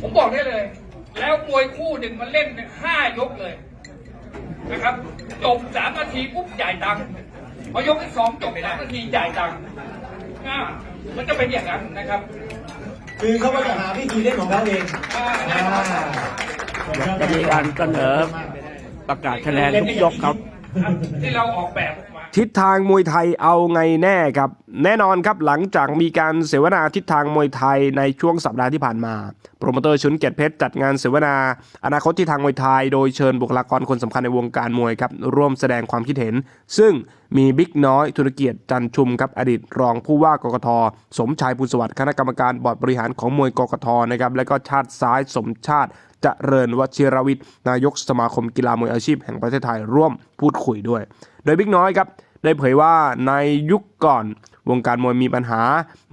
ผมบอกได้เลย แล้วมวยคู่หนึ่งมันเล่นเนี่ยห้ายกเลยนะครับ จบสามนาทีปุ๊บจ่ายตังค์พอยกที่สองจบสามนาทีจ่ายตังค์อ่ามันจะเป็นอย่างนั้นนะครับคือเขาก็จะหาวิธีเล่นของเขาเองอ่าอ่าจะมีการเสนอประกาศคะแนนทุกยกครับ ที่เราออกแบบออกมาทิศทางมวยไทยเอาไงแน่ครับ แน่นอนครับหลังจากมีการเสวนาทิศทางมวยไทยในช่วงสัปดาห์ที่ผ่านมา โปรโมเตอร์ชุนเกียรติเพชรจัดงานเสวนาอนาคตทิศทางมวยไทย โดยเชิญบุคลากรคนสำคัญในวงการมวยครับร่วมแสดงความคิดเห็น ซึ่งมีบิ๊กน้อยธุรเกียรติจันชุมครับอดีตรองผู้ว่ากกท สมชายภูสวัสดิ์คณะกรรมการบอร์ดบริหารของมวยกกทนะครับและก็ชาติซ้ายสมชาติเจริญวชิรวิทย์นายกสมาคมกีฬามวยอาชีพแห่งประเทศไทยร่วมพูดคุยด้วย โดยบิ๊กน้อยครับ ได้เผยว่าในยุคก่อนวงการมวยมีปัญหา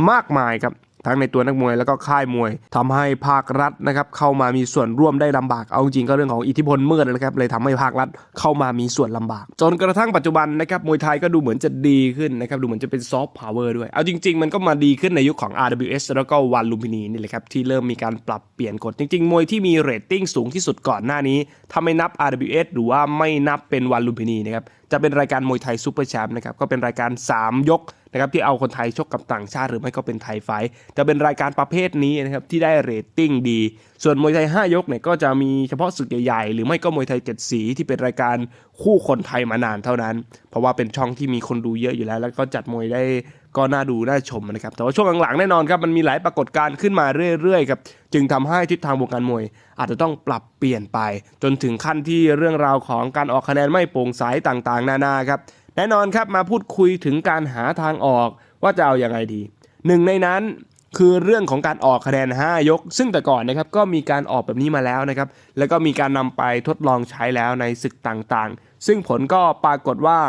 มากมายครับ ทั้งในตัวนักมวยแล้วก็ค่ายมวยทำให้ภาครัฐนะครับเข้ามามีส่วนร่วมได้ลำบากเอาจริงๆก็เรื่องของอิทธิพลมืดนะครับเลยทำให้ภาครัฐเข้ามามีส่วนลำบาก จนกระทั่งปัจจุบันนะครับมวยไทยก็ดูเหมือนจะดีขึ้นนะครับดูเหมือนจะเป็นซอฟต์พาวเวอร์ด้วยเอาจริง ๆ มันก็มาดีขึ้นในยุคของ RWS แล้วก็วันลุมพินีนี่แหละครับที่เริ่มมีการปรับเปลี่ยนกฎจริง ๆ มวยที่มีเรตติ้งสูงที่สุดก่อนหน้านี้ถ้าไม่นับ RWS หรือว่าไม่นับเป็นวันลุมพินีนะครับจะเป็นรายการมวยไทยซูเปอร์แชมป์นะครับก็เป็นรายการ 3 ยก นะครับที่เอาคนไทยชกกับต่างชาติหรือไม่ก็เป็นไทยไฟจะเป็นรายการประเภทนี้นะครับที่ได้เรตติ้งดี ส่วนมวยไทย 5 ยกเนี่ยก็จะมีเฉพาะศึกใหญ่ๆ หรือไม่ก็มวยไทยเจ็ดสีที่เป็นรายการคู่คนไทยมานานเท่านั้น เพราะว่าเป็นช่องที่มีคนดูเยอะอยู่แล้ว แล้วก็จัดมวยได้ก็น่าดูน่าชมนะครับแต่ว่าช่วงหลังๆแน่นอนครับมันมีหลายปรากฏการณ์ขึ้นมาเรื่อยๆครับจึงทำให้ทิศทางวงการมวย อาจจะต้องปรับเปลี่ยนไป จนถึงขั้นที่เรื่องราวของการออกคะแนนไม่โปร่งใสต่างๆ นานาครับ แน่นอนครับมาพูดคุยถึงการหาทางออกว่าจะเอาอย่างไรดีหนึ่งในนั้นคือเรื่องของการออกคะแนน 5 ยก ซึ่งแต่ก่อนนะครับก็มีการออกแบบนี้มาแล้วนะครับ แล้วก็มีการนำไปทดลองใช้แล้วในศึกต่างๆ ซึ่งผลก็ปรากฏว่า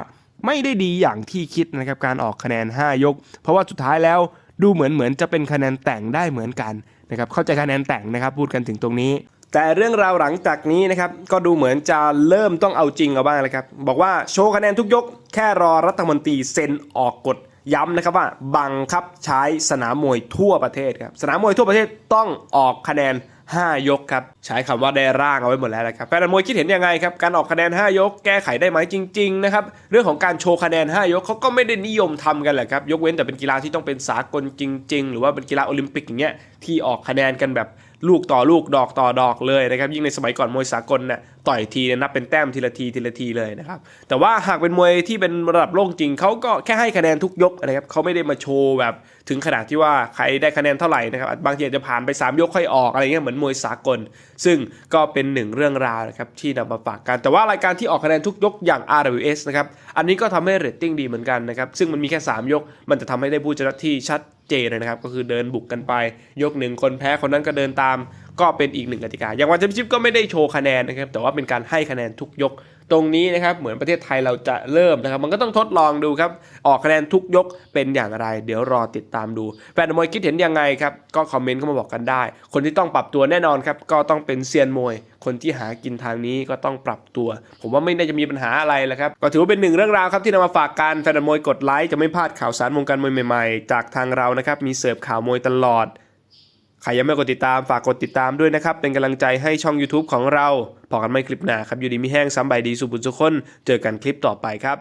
ไม่ได้ดีอย่างที่คิดนะครับการออกคะแนน 5 ยก เพราะว่าสุดท้ายแล้วดูเหมือนเหมือนจะเป็นคะแนนแต่งได้เหมือนกันนะครับเข้าใจคะแนนแต่งนะครับพูดกันถึงตรงนี้ แต่เรื่องราวหลังจากนี้นะครับ ก็ดูเหมือนจะเริ่มต้องเอาจริงเอาบ้างแล้วครับ บอกว่าโชว์คะแนนทุกยก แค่รอรัฐมนตรีเซ็นออกกฎย้ำนะครับว่าบังคับใช้สนามมวยทั่วประเทศครับ สนามมวยทั่วประเทศต้องออกคะแนน 5 ยกครับ ใช้คำว่าได้ร่างเอาไว้หมดแล้วนะครับแฟนมวยคิดเห็นยังไงครับ การออกคะแนน 5 ยก แก้ไขได้ไหมจริง ๆ นะครับ เรื่องของการโชว์คะแนน 5 ยกเขาก็ไม่ได้นิยมทำกันแหละครับ ยกเว้นแต่เป็นกีฬาที่ต้องเป็นสากลจริง ๆ หรือว่าเป็นกีฬาโอลิมปิกอย่างเงี้ยที่ออกคะแนนกันแบบ ลูกต่อลูกดอกต่อดอกเลยนะครับยิ่งในสมัยก่อนมวยสากลเนี่ย ต่อยทีนับเป็นแต้มทีละทีทีละทีเลยนะครับแต่ว่าหากเป็นมวยที่เป็นระดับโลกจริงเขาก็แค่ให้คะแนนทุกยกนะครับเขาไม่ได้มาโชว์แบบถึงขนาดที่ว่าใครได้คะแนนเท่าไหร่นะครับบางทีอาจจะผ่านไป 3 ยกค่อยออกอะไรเงี้ยเหมือนมวยสากล ซึ่งก็เป็นหนึ่งเรื่องราวนะครับที่นำมาฝากกัน แต่ว่ารายการที่ออกคะแนนทุกยกอย่าง RWS นะครับอันนี้ก็ทำให้เรตติ้งดีเหมือนกันนะครับซึ่งมันมีแค่ 3 ยก มันจะทำให้ได้ผู้ชนะที่ชัดเจนเลยนะครับก็คือเดินบุกกันไป ยกหนึ่งคนแพ้คนนั้นก็เดินตาม ก็เป็นอีกหนึ่งกติกา อย่างวันแชมเปี้ยนชิพก็ไม่ได้โชว์คะแนนนะครับ แต่ว่าเป็นการให้คะแนนทุกยก ตรงนี้นะครับ เหมือนประเทศไทยเราจะเริ่มนะครับ มันก็ต้องทดลองดูครับ ออกคะแนนทุกยกเป็นอย่างไร เดี๋ยวรอติดตามดู แฟนมวยคิดเห็นยังไงครับ ก็คอมเมนต์เข้ามาบอกกันได้ คนที่ต้องปรับตัวแน่นอนครับ ก็ต้องเป็นเซียนมวย คนที่หากินทางนี้ก็ต้องปรับตัว ผมว่าไม่น่าจะมีปัญหาอะไรแหละครับ ก็ถือว่าเป็นหนึ่งเรื่องราวครับที่นำมาฝากกัน แฟนมวยกดไลค์จะไม่พลาดข่าวสารวงการมวยใหม่ ๆ จากทางเรานะครับ มีเสิร์ฟข่าวมวยตลอด ใครยังไม่กดติดตามฝากกดติดตามด้วยนะครับ เป็นกำลังใจให้ช่อง YouTube ของเรา พอกันไม่คลิปหน้าครับ อยู่ดีมีแห้งซ้ำใบดีสุบุญสุขคน เจอกันคลิปต่อไปครับ